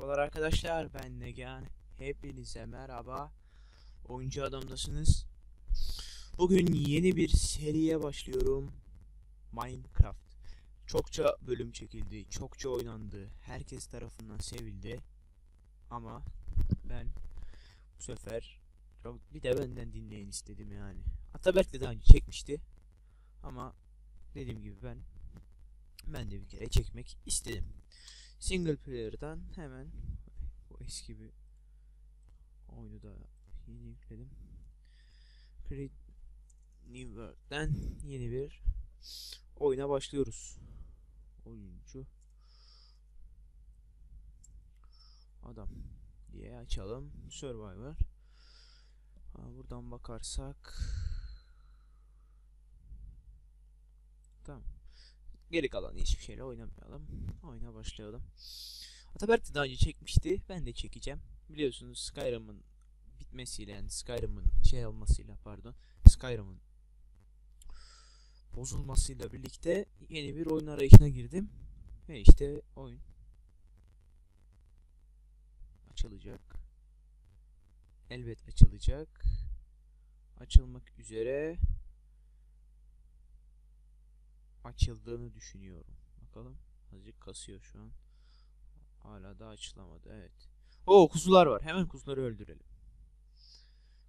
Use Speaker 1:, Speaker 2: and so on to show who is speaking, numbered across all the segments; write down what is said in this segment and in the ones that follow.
Speaker 1: Merhabalar arkadaşlar ben Negan. Hepinize merhaba. Oyuncu adamdasınız. Bugün yeni bir seriye başlıyorum. Minecraft. Çokça bölüm çekildi Çokça oynandı. Herkes tarafından sevildi. Ama Ben Bu sefer çok- Bir de benden dinleyin istedim yani. Ataberk de daha önce çekmişti. Ama Dediğim gibi ben Ben de bir kere çekmek istedim Single player'dan hemen bu eski bir oyunu da yeni yükledim. Create New World'den yeni bir oyuna başlıyoruz. Oyuncu adam diye açalım. Survivor. Ha, buradan bakarsak Tamam. Geri kalan hiçbir şeyle oynamayalım. Oyuna başlayalım. Ataberk de daha önce çekmişti. Ben de çekeceğim. Biliyorsunuz Skyrim'ın bitmesiyle yani Skyrim'ın şey olmasıyla pardon. Skyrim'ın bozulmasıyla birlikte yeni bir oyun arayışına girdim. Ve işte oyun açılacak. Elbet açılacak. Açılmak üzere açıldığını düşünüyorum. Bakalım. Azıcık kasıyor şu an. Hala da açılamadı. Evet. Oo kuzular var. Hemen kuzuları öldürelim.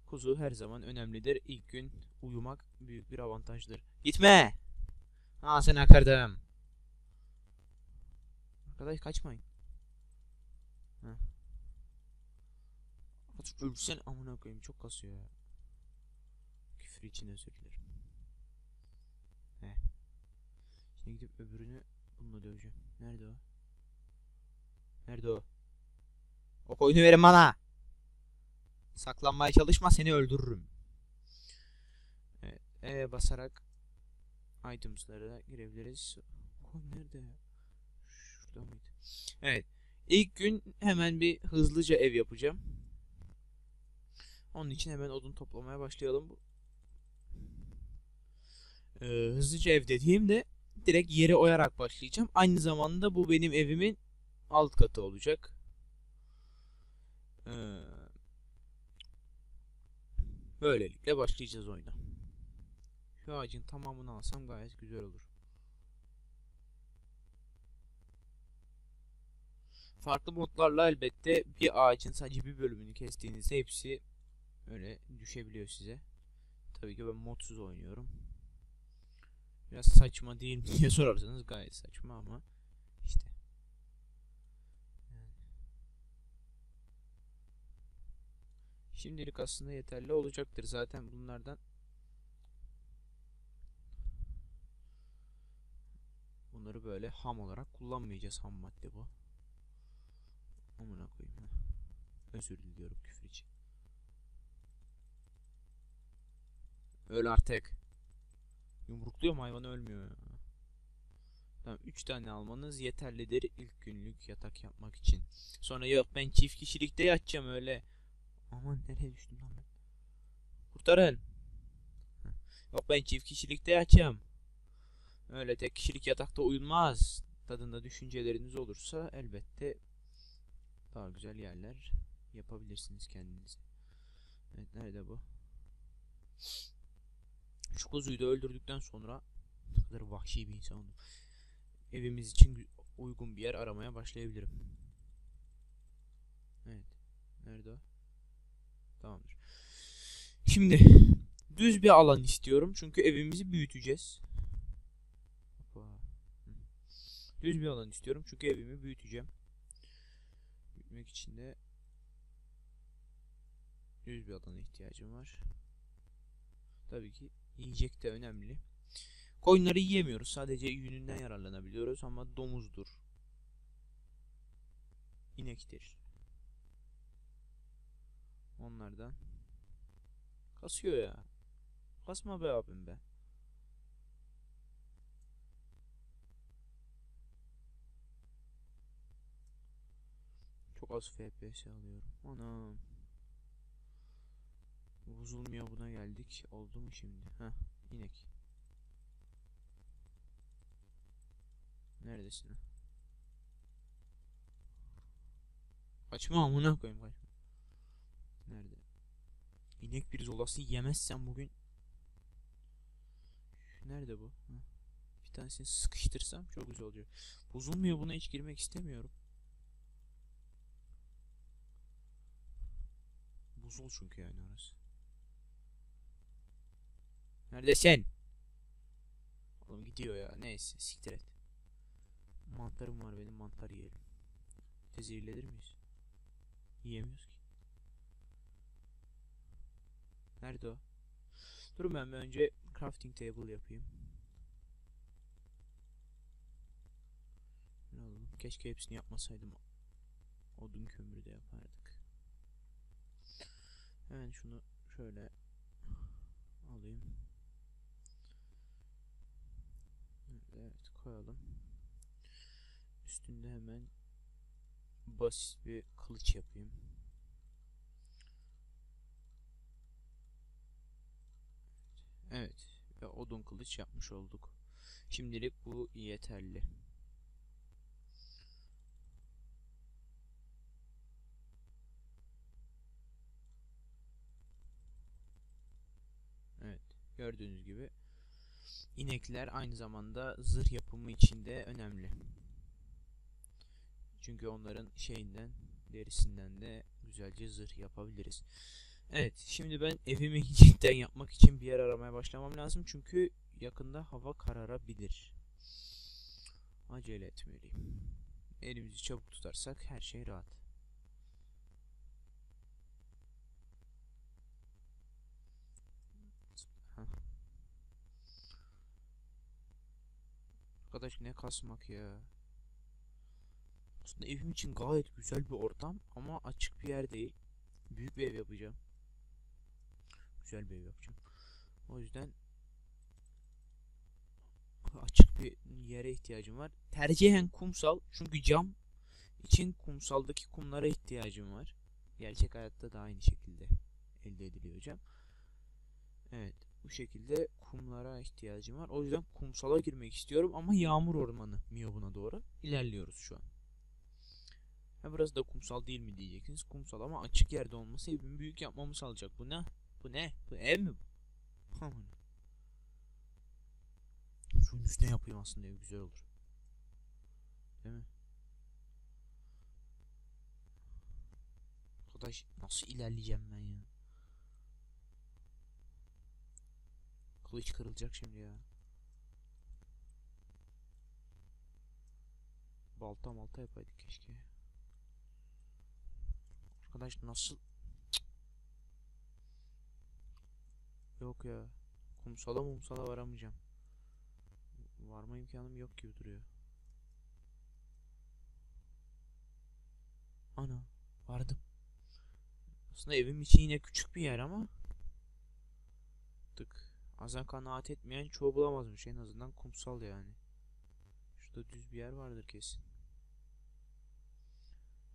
Speaker 1: Kuzu her zaman önemlidir. İlk gün uyumak büyük bir avantajdır. Gitme! Ha seni akardım. Arkadaş kaçmayın. Heh. Artık amına koyayım çok kasıyor ya. Küfür için özür dilerim. Heh. Şimdi gidip öbürünü bununla döveceğim. Nerede o? Nerede o? O koyunu verin bana. Saklanmaya çalışma seni öldürürüm. Evet. E basarak items'lara girebiliriz. Koyun nerede? Şurada mıydı? Evet. İlk gün hemen bir hızlıca ev yapacağım. Onun için hemen odun toplamaya başlayalım. Ee, hızlıca ev dediğimde direkt yere oyarak başlayacağım. Aynı zamanda bu benim evimin alt katı olacak. Ee, böylelikle başlayacağız oyuna. Şu ağacın tamamını alsam gayet güzel olur. Farklı modlarla elbette bir ağacın sadece bir bölümünü kestiğinizde hepsi öyle düşebiliyor size. Tabii ki ben modsuz oynuyorum. Biraz saçma değil mi diye sorarsanız gayet saçma ama işte. Şimdilik aslında yeterli olacaktır zaten bunlardan. Bunları böyle ham olarak kullanmayacağız ham madde bu. Amına koyayım. Özür diliyorum küfür için. Öl artık. Yumrukluyor mu hayvan ölmüyor. Tamam 3 tane almanız yeterlidir ilk günlük yatak yapmak için. Sonra yok ben çift kişilikte yatacağım öyle. Aman nereye düştüm lan ben? Kurtarın. Yok ben çift kişilikte yatacağım. Öyle tek kişilik yatakta uyunmaz. Tadında düşünceleriniz olursa elbette daha güzel yerler yapabilirsiniz kendinize. Evet nerede bu? Şu kuzuyu da öldürdükten sonra ne kadar vahşi bir insan oldum. Evimiz için uygun bir yer aramaya başlayabilirim. Evet. Nerede o? Tamamdır. Şimdi düz bir alan istiyorum çünkü evimizi büyüteceğiz. Düz bir alan istiyorum çünkü evimi büyüteceğim. Büyütmek için de düz bir alana ihtiyacım var. Tabii ki yiyecek de önemli. Koyunları yiyemiyoruz. Sadece yününden yararlanabiliyoruz ama domuzdur. İnektir. Onlardan. Kasıyor ya. Kasma be abim be. Çok az FPS alıyorum. Anam. Bozulmuyor buna geldik. Oldu mu şimdi? Heh, inek. Neredesin? ha? Kaçma amına koyayım kaçma. Nerede? İnek bir zolası yemezsen bugün. Nerede bu? Bir tanesini sıkıştırsam çok güzel olacak. Bozulmuyor buna hiç girmek istemiyorum. Buzul çünkü yani orası. Neredesin? Oğlum gidiyor ya. Neyse siktir et. Mantarım var benim mantar yiyelim. Zehirlenir miyiz? Yiyemiyoruz ki. Nerede o? Durun ben bir önce crafting table yapayım. Ne oldu? Keşke hepsini yapmasaydım. Odun kömürü de yapardık. Hemen şunu şöyle alayım. Evet koyalım. Üstünde hemen basit bir kılıç yapayım. Evet ve odun kılıç yapmış olduk. Şimdilik bu yeterli. Evet gördüğünüz gibi inekler aynı zamanda zırh yapımı için de önemli. Çünkü onların şeyinden derisinden de güzelce zırh yapabiliriz. Evet şimdi ben evimi cidden yapmak için bir yer aramaya başlamam lazım. Çünkü yakında hava kararabilir. Acele etmeliyim. Elimizi çabuk tutarsak her şey rahat. Heh. Arkadaş ne kasmak ya. Aslında evim için gayet güzel bir ortam ama açık bir yer değil. Büyük bir ev yapacağım. Güzel bir ev yapacağım. O yüzden açık bir yere ihtiyacım var. Tercihen kumsal çünkü cam için kumsaldaki kumlara ihtiyacım var. Gerçek hayatta da aynı şekilde elde ediliyor cam. Evet bu şekilde kumlara ihtiyacım var. O yüzden kumsala girmek istiyorum ama yağmur ormanı miyobuna doğru ilerliyoruz şu an. Ha burası da kumsal değil mi diyeceksiniz. Kumsal ama açık yerde olması evimi büyük yapmamı sağlayacak. Bu ne? Bu ne? Bu ev mi bu? Aman. Suyun üstüne yapayım aslında ev güzel olur. Değil mi? Arkadaş nasıl ilerleyeceğim ben ya? Kılıç kırılacak şimdi ya. Balta malta yapaydık keşke. Arkadaş nasıl? Cık. Yok ya. Kumsala mumsala varamayacağım. Varma imkanım yok gibi duruyor. Ana vardım. Aslında evim için yine küçük bir yer ama tık. Azan kanaat etmeyen çoğu bulamazmış en azından kumsal yani. Şurada düz bir yer vardır kesin.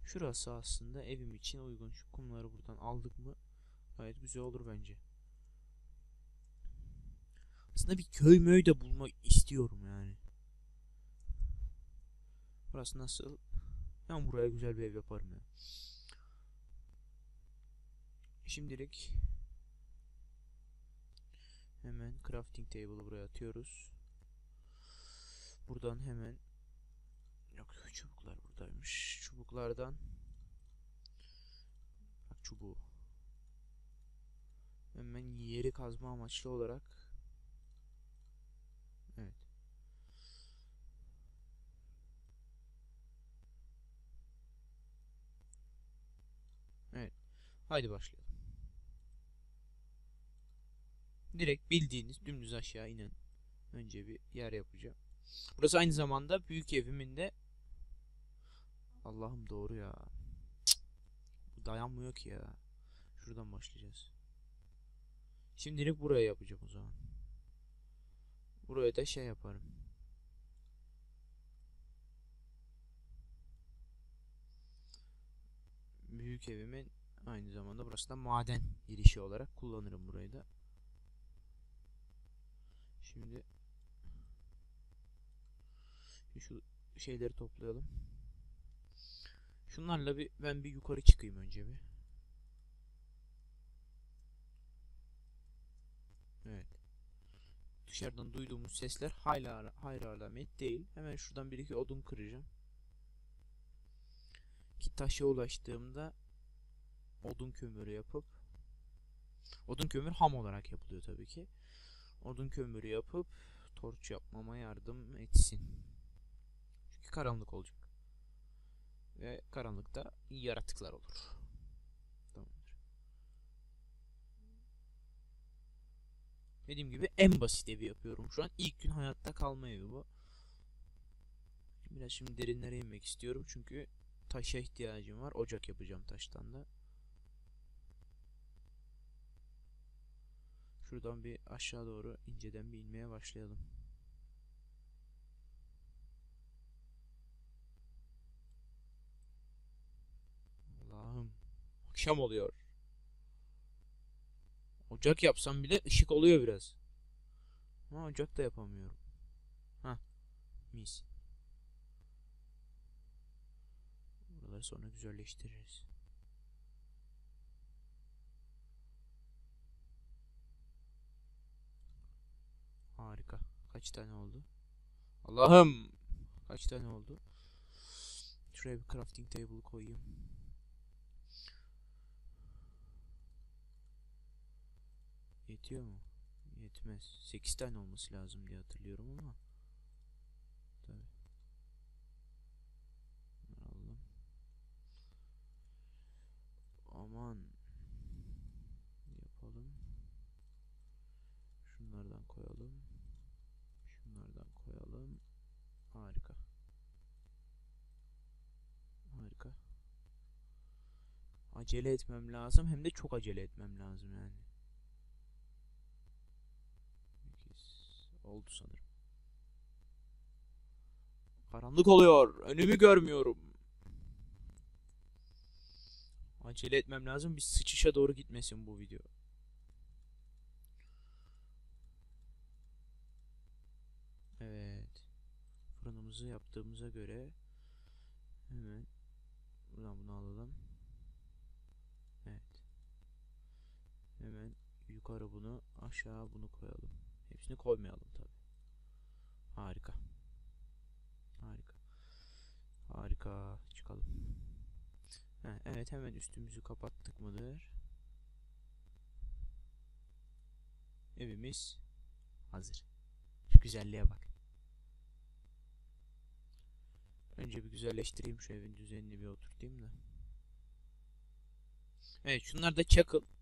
Speaker 1: Şurası aslında evim için uygun. Şu kumları buradan aldık mı gayet güzel olur bence. Aslında bir köy möy de bulmak istiyorum yani. Burası nasıl? Ben buraya güzel bir ev yaparım ya. Şimdilik hemen crafting table'ı buraya atıyoruz. Buradan hemen yok çubuklar buradaymış. Çubuklardan bak çubuğu hemen yeri kazma amaçlı olarak evet Evet. Haydi başlayalım. Direkt bildiğiniz dümdüz aşağı inen önce bir yer yapacağım. Burası aynı zamanda büyük evimin de Allah'ım doğru ya. Bu dayanmıyor ki ya. Şuradan başlayacağız. Şimdilik buraya yapacağım o zaman. Buraya da şey yaparım. Büyük evimin aynı zamanda burası da maden girişi olarak kullanırım burayı da. Şimdi şu şeyleri toplayalım. Şunlarla bir ben bir yukarı çıkayım önce bir. Evet. Dışarıdan duyduğumuz sesler hala hayır alamet değil. Hemen şuradan bir iki odun kıracağım. Ki taşa ulaştığımda odun kömürü yapıp odun kömür ham olarak yapılıyor tabii ki. Odun kömürü yapıp torç yapmama yardım etsin. Çünkü karanlık olacak. Ve karanlıkta yaratıklar olur. Tamamdır. Dediğim gibi en basit evi yapıyorum şu an. İlk gün hayatta kalma evi bu. Biraz şimdi derinlere inmek istiyorum çünkü taşa ihtiyacım var. Ocak yapacağım taştan da. Şuradan bir aşağı doğru inceden bir inmeye başlayalım. Allah'ım. Akşam oluyor. Ocak yapsam bile ışık oluyor biraz. Ama ocak da yapamıyorum. Ha, mis. Buraları sonra güzelleştiririz. Harika. Kaç tane oldu? Allah'ım. Kaç tane oldu? Şuraya bir crafting table koyayım. Yetiyor mu? Yetmez. 8 tane olması lazım diye hatırlıyorum ama. Tabii. Aman. Yapalım. Şunlardan koyalım. Şunlardan koyalım. Harika. Harika. Acele etmem lazım. Hem de çok acele etmem lazım yani. 8 oldu sanırım. Karanlık oluyor. Önümü görmüyorum. Acele etmem lazım. Bir sıçışa doğru gitmesin bu video. Evet. Fırınımızı yaptığımıza göre hemen buradan bunu alalım. Evet. Hemen yukarı bunu aşağı bunu koyalım. Hepsini koymayalım tabi. Harika. Harika. Harika. Çıkalım. He, evet hemen üstümüzü kapattık mıdır? Evimiz hazır. Şu güzelliğe bak. Önce bir güzelleştireyim şu evin düzenini bir oturtayım da. Evet şunlar da çakıl.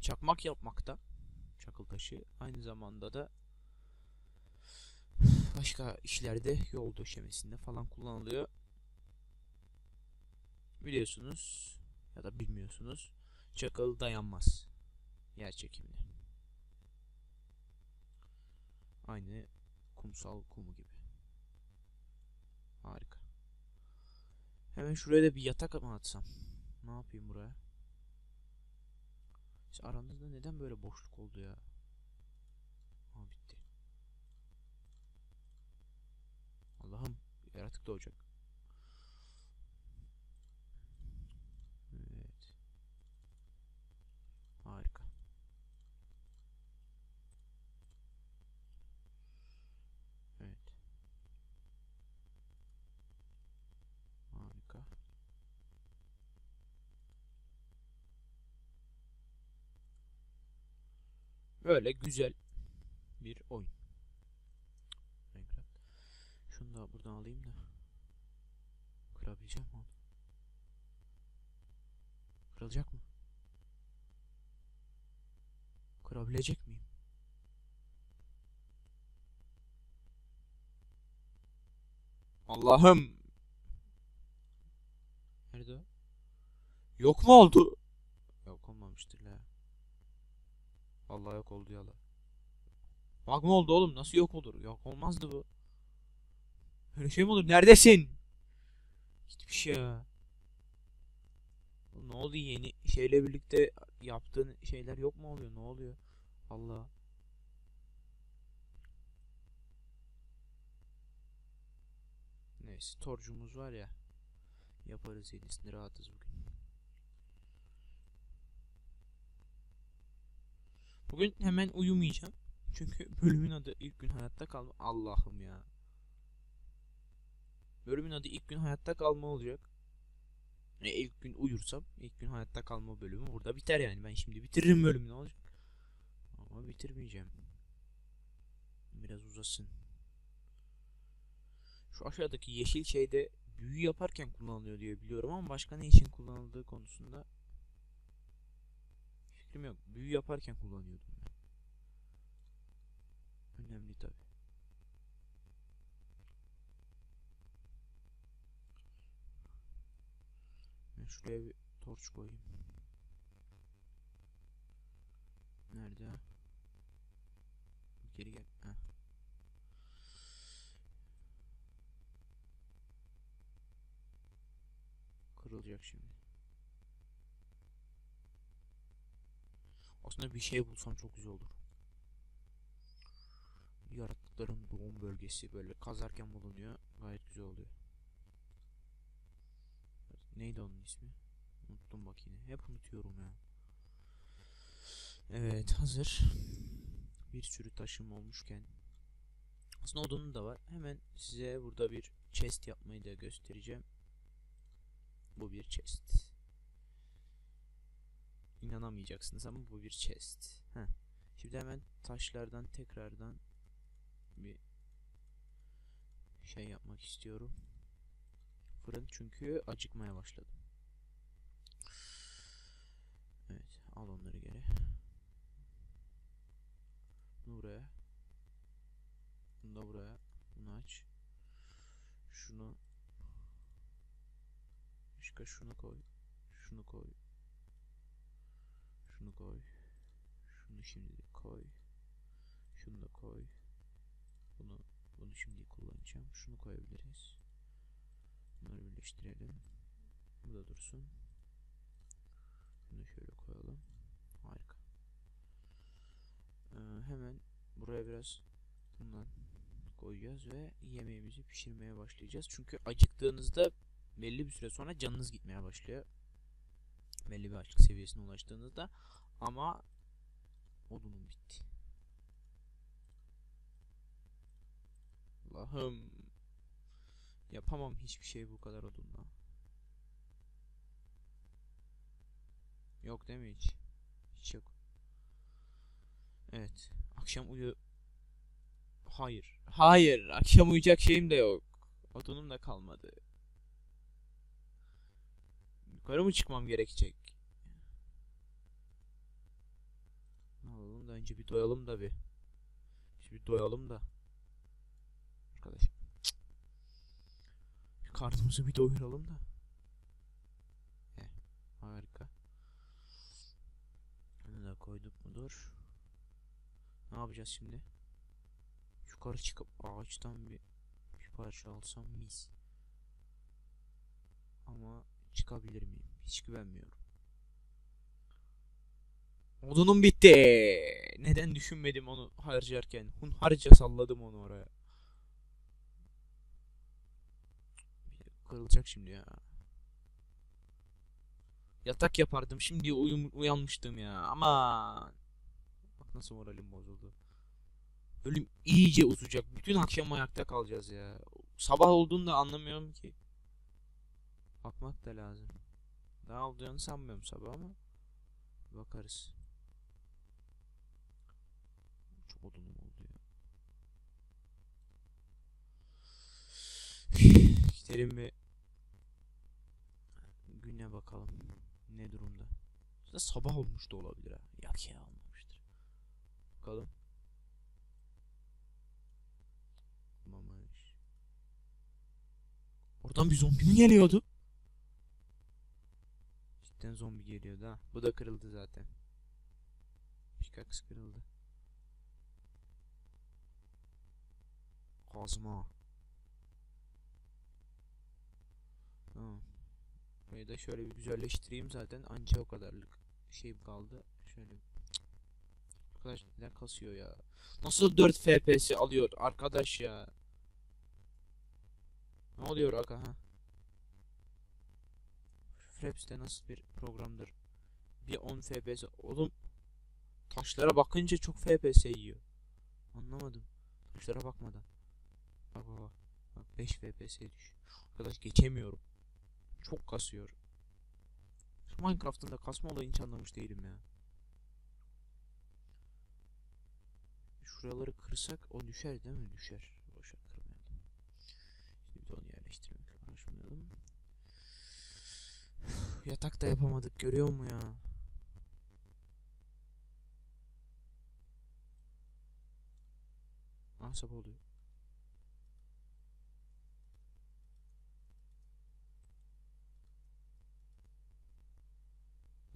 Speaker 1: Çakmak yapmakta. Çakıl taşı. Aynı zamanda da başka işlerde yol döşemesinde falan kullanılıyor. Biliyorsunuz ya da bilmiyorsunuz. Çakıl dayanmaz yer çekimine. Aynı kumsal kumu gibi. Harika. Hemen şuraya da bir yatak mı atsam? Ne yapayım buraya? Aranızda neden böyle boşluk oldu ya? Ha bitti. Allah'ım yaratık doğacak. Evet. Harika. Evet. Harika. Böyle güzel bir oyun. Minecraft. Şunu da buradan alayım da. Kırabileceğim mi onu? Kırılacak mı? Kırabilecek miyim? Allah'ım. Nerede? Yok mu oldu? Vallahi yok oldu yala. Bak mı oldu oğlum? Nasıl yok olur? Yok olmazdı bu. Öyle şey mi olur? Neredesin? Gitmiş ya. Oğlum Ne oldu yeni şeyle birlikte yaptığın şeyler yok mu oluyor? Ne oluyor? Allah. Neyse torcumuz var ya. Yaparız yenisini rahatız bugün. Bugün hemen uyumayacağım. Çünkü bölümün adı ilk gün hayatta kalma. Allah'ım ya. Bölümün adı ilk gün hayatta kalma olacak. E, ilk gün uyursam ilk gün hayatta kalma bölümü burada biter yani. Ben şimdi bitiririm bölümü ne olacak? Ama bitirmeyeceğim. Biraz uzasın. Şu aşağıdaki yeşil şeyde büyü yaparken kullanılıyor diye biliyorum ama başka ne için kullanıldığı konusunda fikrim yok. Büyü yaparken kullanıyordum. Önemli tabi. Ben şuraya bir torç koyayım. Nerede? Geri gel. Heh. Kırılacak şimdi. Aslında bir şey bulsam çok güzel olur. Yaratıkların doğum bölgesi böyle kazarken bulunuyor. Gayet güzel oluyor. Neydi onun ismi? Unuttum bak yine. Hep unutuyorum ya. Evet hazır. Bir sürü taşım olmuşken. Aslında odunun da var. Hemen size burada bir chest yapmayı da göstereceğim. Bu bir chest. İnanamayacaksınız ama bu bir chest. Heh. Şimdi hemen taşlardan tekrardan bir şey yapmak istiyorum. Fırın çünkü acıkmaya başladım. Evet, al onları geri. Buraya. Bunu da buraya. Bunu aç. Şunu Başka şunu koy. Şunu koy. Şunu koy. Şunu şimdi koy. Şunu da koy. Bunu bunu şimdi kullanacağım. Şunu koyabiliriz. Bunları birleştirelim. Bu da dursun. Bunu şöyle koyalım. Harika. Ee, hemen buraya biraz bundan koyacağız ve yemeğimizi pişirmeye başlayacağız. Çünkü acıktığınızda belli bir süre sonra canınız gitmeye başlıyor. Belli bir açlık seviyesine ulaştığınızda ama odunum bitti. Allah'ım yapamam hiçbir şey bu kadar odunla. Yok değil mi hiç? Hiç yok. Evet. Akşam uyu... Hayır. Hayır. Akşam uyuyacak şeyim de yok. Odunum da kalmadı. Yukarı mı çıkmam gerekecek? Alalım da önce bir doyalım da bir. Şimdi doyalım da. Arkadaş. Bir karnımızı bir doyuralım da. He, harika. Bunu da koyduk mudur? Ne yapacağız şimdi? Yukarı çıkıp ağaçtan bir, bir parça alsam mis. Ama çıkabilir miyim? Hiç güvenmiyorum. Odunum bitti. Neden düşünmedim onu harcarken? Hunharca salladım onu oraya. Kırılacak şimdi ya. Yatak yapardım. Şimdi uyum uyanmıştım ya. Ama bak nasıl moralim bozuldu. Ölüm iyice uzayacak. Bütün akşam ayakta kalacağız ya. Sabah olduğunu da anlamıyorum ki. Bakmak da lazım. Daha olacağını sanmıyorum sabah ama bakarız. Çok odunum oldu ya. Gidelim bir güne bakalım. Ne durumda? Aslında sabah olmuş da olabilir ha. Yak ya olmamıştır. Bakalım. Oradan bir zombi mi geliyordu? Cidden zombi geliyordu ha. Bu da kırıldı zaten. Pickaxe kırıldı. Kazma. Tamam. Burayı da şöyle bir güzelleştireyim zaten. Anca o kadarlık şey kaldı. Şöyle. Arkadaş neler kasıyor ya. Nasıl 4 FPS alıyor arkadaş ya. Ne oluyor aga ha? Fraps de nasıl bir programdır? Bir 10 FPS. Oğlum taşlara bakınca çok FPS yiyor. Anlamadım. Taşlara bakmadan. Bak bak bak. Bak 5 FPS düş. Arkadaş geçemiyorum. Çok kasıyor. Şu Minecraft'ın da kasma olayını hiç anlamış değilim ya. Şuraları kırsak o düşer değil mi? Düşer. Boşa kırmayalım. Şimdi bir de onu yerleştirmekle uğraşmayalım. Üf, Yatak da yapamadık görüyor musun ya? Ah sabah oluyor.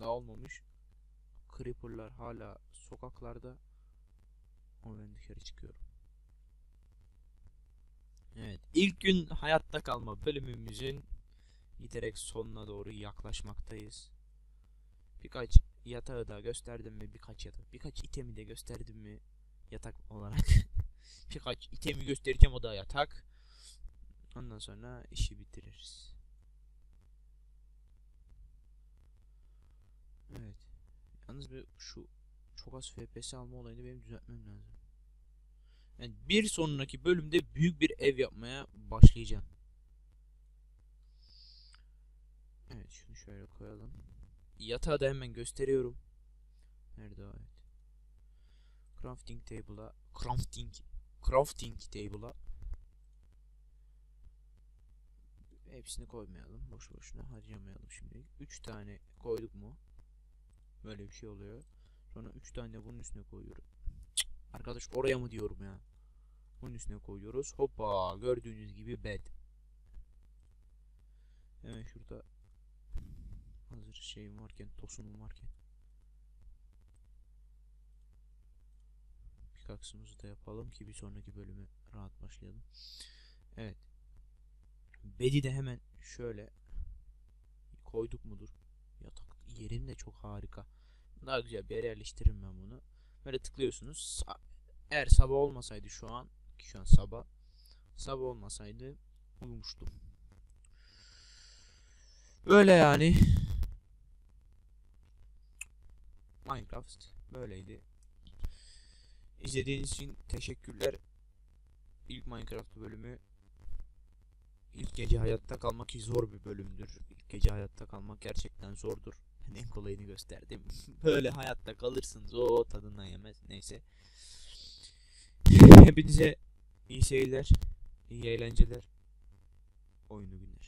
Speaker 1: Daha olmamış. Creeper'lar hala sokaklarda. Ama ben dışarı çıkıyorum. Evet. ilk gün hayatta kalma bölümümüzün giderek sonuna doğru yaklaşmaktayız. Birkaç yatağı da gösterdim mi? Birkaç yatak. Birkaç itemi de gösterdim mi? Yatak olarak. Birkaç itemi göstereceğim o da yatak. Ondan sonra işi bitiririz. Evet. Yalnız bir şu çok az FPS alma olayını benim düzeltmem lazım. Yani bir sonraki bölümde büyük bir ev yapmaya başlayacağım. Evet şunu şöyle koyalım. Yatağı da hemen gösteriyorum. Nerede o evet. Crafting table'a crafting crafting table'a hepsini koymayalım. Boş boşuna harcamayalım şimdi. 3 tane koyduk mu? Böyle bir şey oluyor. Sonra 3 tane de bunun üstüne koyuyorum. Cık, Arkadaş oraya mı diyorum ya? Bunun üstüne koyuyoruz. Hoppa gördüğünüz gibi bed. Hemen şurada hazır şeyim varken, tosunum varken. Pickaxe'ımızı da yapalım ki bir sonraki bölüme rahat başlayalım. Evet. Bed'i de hemen şöyle koyduk mudur? Yatak yerim de çok harika. Daha güzel bir yere yerleştiririm ben bunu. Böyle tıklıyorsunuz. Eğer sabah olmasaydı şu an ki şu an sabah sabah olmasaydı uyumuştum. Böyle yani. Minecraft böyleydi. İzlediğiniz için teşekkürler. İlk Minecraft bölümü ilk gece hayatta kalmak zor bir bölümdür. İlk gece hayatta kalmak gerçekten zordur. Ben en kolayını gösterdim. Böyle hayatta kalırsınız o tadından yemez. Neyse. Hepinize iyi seyirler, iyi eğlenceler, oyunu günler.